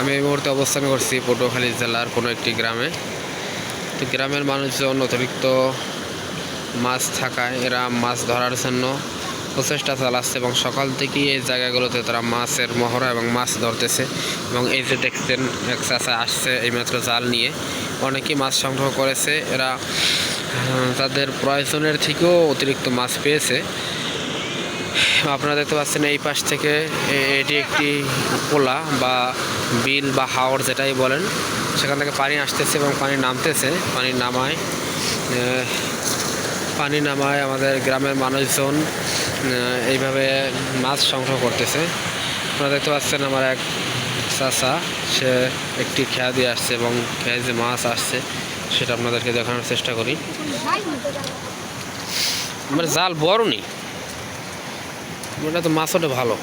আমি এই মুহূর্তে অবস্থান করছি পটুয়াখালী জেলার কোনো একটি গ্রামে। তো গ্রামের মানুষজন অতিরিক্ত মাছ থাকায় এরা মাছ ধরার জন্য প্রচেষ্টা চালাচ্ছে এবং সকাল থেকেই এই জায়গাগুলোতে তারা মাছের মহড়া এবং মাছ ধরতেছে এবং এই যে দেখছেন, এক চাষা আসছে এইমাত্র জাল নিয়ে। অনেকেই মাছ সংগ্রহ করেছে, এরা তাদের প্রয়োজনের থেকেও অতিরিক্ত মাছ পেয়েছে। আপনারা দেখতে পাচ্ছেন এই পাশ থেকে এটি একটি পোলা বা বিল বা হাওর যেটাই বলেন, সেখান থেকে পানি আসতেছে এবং পানি নামতেছে। পানি নামায় পানি নামায় আমাদের গ্রামের মানুষজন এইভাবে মাছ সংগ্রহ করতেছে। আপনারা দেখতে পাচ্ছেন আমার এক চাচা, সে একটি খেয়া দিয়ে আসছে এবং খেয়ে যে মাছ আসছে, সেটা আপনাদেরকে দেখানোর চেষ্টা করি। আমার জাল বড় নেই। ওটা তো মাছ ওটা ভালো